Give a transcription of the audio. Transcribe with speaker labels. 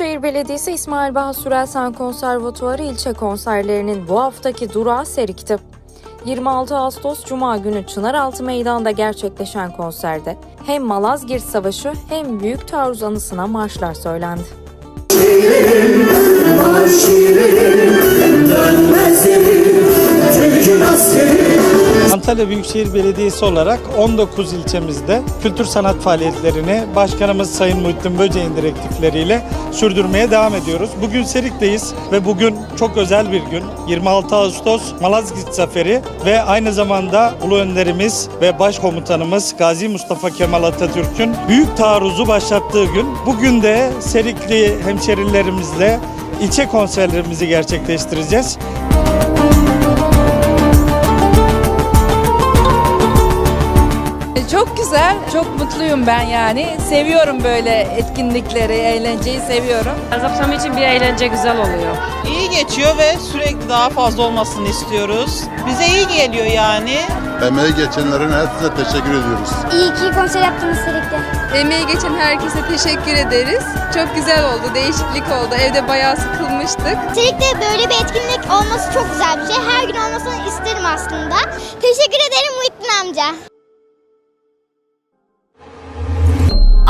Speaker 1: Belediyesi İsmail Baha Sürelsen Konservatuarı ilçe konserlerinin bu haftaki durağı Serik'ti. 26 Ağustos Cuma günü Çınaraltı Meydanı'nda gerçekleşen konserde hem Malazgirt Savaşı hem Büyük Taarruz anısına marşlar söylendi.
Speaker 2: Antalya Büyükşehir Belediyesi olarak 19 ilçemizde kültür sanat faaliyetlerini Başkanımız Sayın Muhittin Böceğin direktifleriyle sürdürmeye devam ediyoruz. Bugün Serik'teyiz ve bugün çok özel bir gün. 26 Ağustos Malazgirt Zaferi ve aynı zamanda Ulu Önderimiz ve Başkomutanımız Gazi Mustafa Kemal Atatürk'ün büyük taarruzu başlattığı gün. Bugün de Serikli hemşerilerimizle ilçe konserlerimizi gerçekleştireceğiz.
Speaker 3: Çok güzel, çok mutluyum ben yani. Seviyorum böyle etkinlikleri, eğlenceyi seviyorum.
Speaker 4: Akşam için bir eğlence güzel oluyor.
Speaker 5: İyi geçiyor ve sürekli daha fazla olmasını istiyoruz. Bize iyi geliyor yani.
Speaker 6: Emeği geçenlerin hepsine teşekkür ediyoruz.
Speaker 7: İyi ki konser yaptınız Serik'te.
Speaker 8: Emeği geçen herkese teşekkür ederiz. Çok güzel oldu, değişiklik oldu. Evde bayağı sıkılmıştık.
Speaker 7: Serik'te böyle bir etkinlik olması çok güzel bir şey. Her gün olmasını isterim aslında. Teşekkür ederim Muhittin amca.